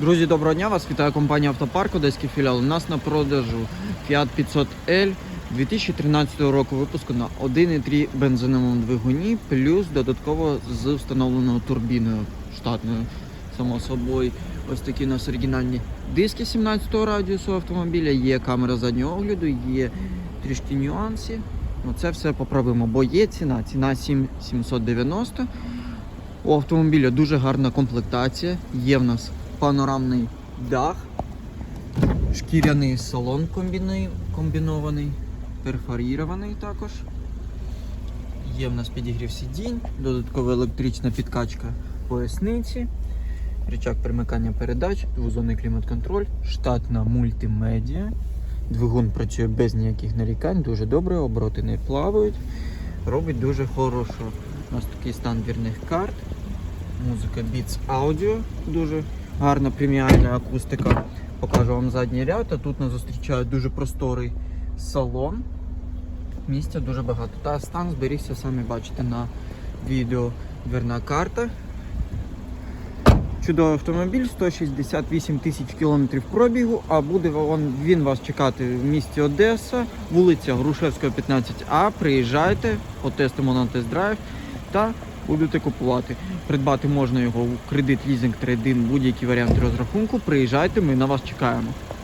Друзі, доброго дня! Вас вітає компанія Автопарк Одеський філіал. У нас на продажу Fiat 500L 2013 року випуску на 1,3 бензиновому двигуні, плюс додатково з встановленою турбіною штатною. Само собою, ось такі у нас оригінальні диски 17-го радіусу автомобіля, є камера заднього огляду, є трішки нюанси. Це все поправимо, бо є ціна. Ціна 7790. У автомобіля дуже гарна комплектація. Є в нас панорамний дах, шкіряний салон комбінований, перфорірований також. Є в нас підігрів сидінь, додаткова електрична підкачка поясниці, рычаг примикання передач, двозонний клімат-контроль, штатна мультимедіа. Двигун працює без ніяких нарікань, дуже добре, обороти не плавають. Робить дуже хорошо. У нас такий стан вірних карт. Музика Beats Audio, дуже гарна преміальна акустика. Покажу вам задній ряд, а тут нас зустрічає дуже просторий салон. Місця дуже багато. Та стан зберігся, самі бачите на відео дверна карта. Чудовий автомобіль, 168 тисяч кілометрів пробігу, а буде він, вас чекати в місті Одеса, вулиця Грушевського, 15А. Приїжджайте, потестимо на тест-драйв та будете купувати. Придбати можна його у кредит, лізинг, трейдин, будь-які варіанти розрахунку. Приїжджайте, ми на вас чекаємо.